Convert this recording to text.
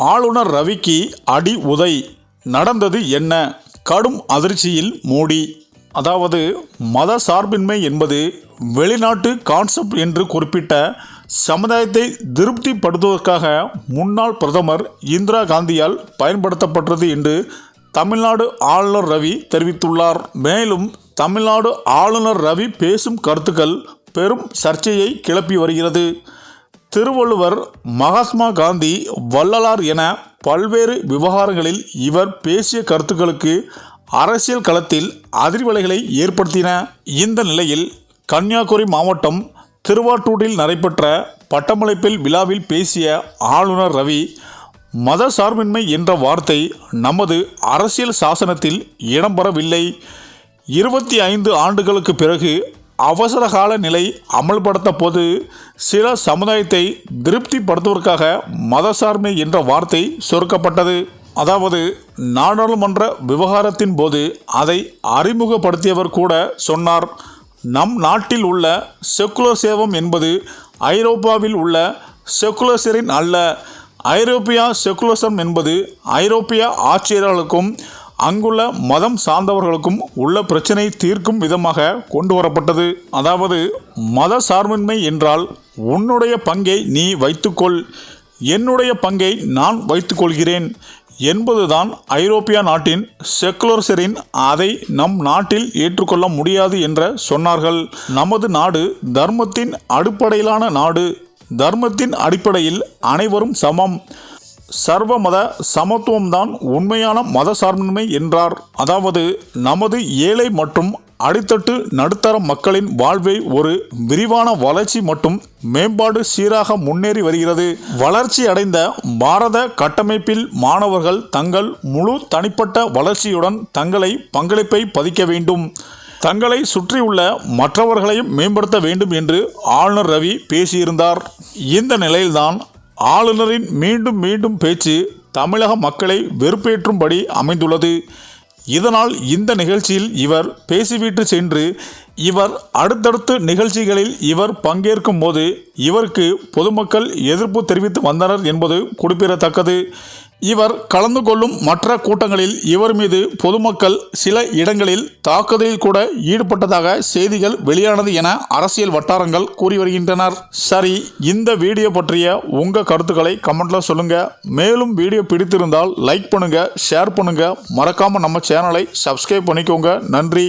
ஆளுநர் ரவிக்கு அடி உதை. நடந்தது என்ன? கடும் அதிர்ச்சியில் மோடி. அதாவது மத சார்பின்மை என்பது வெளிநாட்டு கான்செப்ட் என்று குறிப்பிட்ட சமுதாயத்தை திருப்திப்படுத்துவதற்காக முன்னாள் பிரதமர் இந்திரா காந்தியால் பயன்படுத்தப்பட்டது என்று தமிழ்நாடு ஆளுநர் ரவி தெரிவித்துள்ளார். மேலும் தமிழ்நாடு ஆளுநர் ரவி பேசும் கருத்துக்கள் பெரும் சர்ச்சையை கிளப்பி வருகிறது. திருவள்ளுவர் மகாத்மா காந்தி வள்ளலார் என பல்வேறு விவகாரங்களில் இவர் பேசிய கருத்துக்களுக்கு அரசியல் களத்தில் அதிர்வலைகளை ஏற்படுத்தின இந்த நிலையில் கன்னியாகுமரி மாவட்டம் திருவாட்டூரில் நடைபெற்ற பட்டமளிப்பில் விழாவில் பேசிய ஆளுநர் ரவி மத சார்பின்மை என்ற வார்த்தை நமது அரசியல் சாசனத்தில் இடம்பெறவில்லை. இருபத்தி ஐந்து ஆண்டுகளுக்கு பிறகு அவசரகால நிலை அமல்படுத்த போது சில சமுதாயத்தை திருப்திப்படுத்துவதற்காக மதசார்மை என்ற வார்த்தை சொருக்கப்பட்டது. அதாவது நாடாளுமன்ற விவகாரத்தின் போது அதை அறிமுகப்படுத்தியவர் கூட சொன்னார். நம் நாட்டில் உள்ள செக்குலர் சேவம் என்பது ஐரோப்பாவில் உள்ள செக்குலர்சரின் அல்ல ஐரோப்பியா செக்குலரிசம் என்பது ஐரோப்பிய ஆட்சியர்களுக்கும் அங்குள்ள மதம் சார்ந்தவர்களுக்கும் உள்ள பிரச்சனை தீர்க்கும் விதமாக கொண்டு வரப்பட்டது. அதாவது மத சார்பின்மை என்றால் உன்னுடைய பங்கை நீ வைத்துக்கொள் என்னுடைய பங்கை நான் வைத்துக்கொள்கிறேன் என்பதுதான் ஐரோப்பிய நாட்டின் செக்குலர்சரின் அதை நம் நாட்டில் ஏற்றுக்கொள்ள முடியாது என்ற சொன்னார்கள். நமது நாடு தர்மத்தின் அடிப்படையிலான நாடு. தர்மத்தின் அடிப்படையில் அனைவரும் சமம். சர்வமத சமத்துவம்தான் உண்மையான மத சார்பின்மை என்றார். அதாவது நமது ஏழை மற்றும் அடித்தட்டு நடுத்தர மக்களின் வாழ்வை ஒரு விரிவான வளர்ச்சி மற்றும் மேம்பாடு சீராக முன்னேறி வருகிறது. வளர்ச்சி அடைந்த பாரத கட்டமைப்பில் மாணவர்கள் தங்கள் முழு தனிப்பட்ட வளர்ச்சியுடன் தங்களை பங்களிப்பை பதிக்க வேண்டும். தங்களை சுற்றியுள்ள மற்றவர்களையும் மேம்படுத்த வேண்டும் என்று ஆளுநர் ரவி பேசியிருந்தார். இந்த நிலையில்தான் ஆளுநரின் மீண்டும் மீண்டும் பேச்சு தமிழக மக்களை வெறுப்பேற்றும்படி அமைந்துள்ளது. இதனால் இந்த நிகழ்ச்சியில் இவர் பேசிவிட்டு சென்று இவர் அடுத்தடுத்த நிகழ்ச்சிகளில் இவர் பங்கேற்கும் போது இவருக்கு பொதுமக்கள் எதிர்ப்பு தெரிவித்து வந்தனர் என்பது குறிப்பிடத்தக்கது. இவர் கலந்து கொள்ளும் மற்ற கூட்டங்களில் இவர் மீது பொதுமக்கள் சில இடங்களில் தாக்குதலில் கூட ஈடுபட்டதாக செய்திகள் வெளியானது என அரசியல் வட்டாரங்கள் கூறி வருகின்றனர். சரி இந்த வீடியோ பற்றிய உங்க கருத்துக்களை கமெண்ட்ல சொல்லுங்க. மேலும் வீடியோ பிடித்திருந்தால் லைக் பண்ணுங்க ஷேர் பண்ணுங்க. மறக்காம நம்ம சேனலை சப்ஸ்கிரைப் பண்ணிக்கோங்க. நன்றி.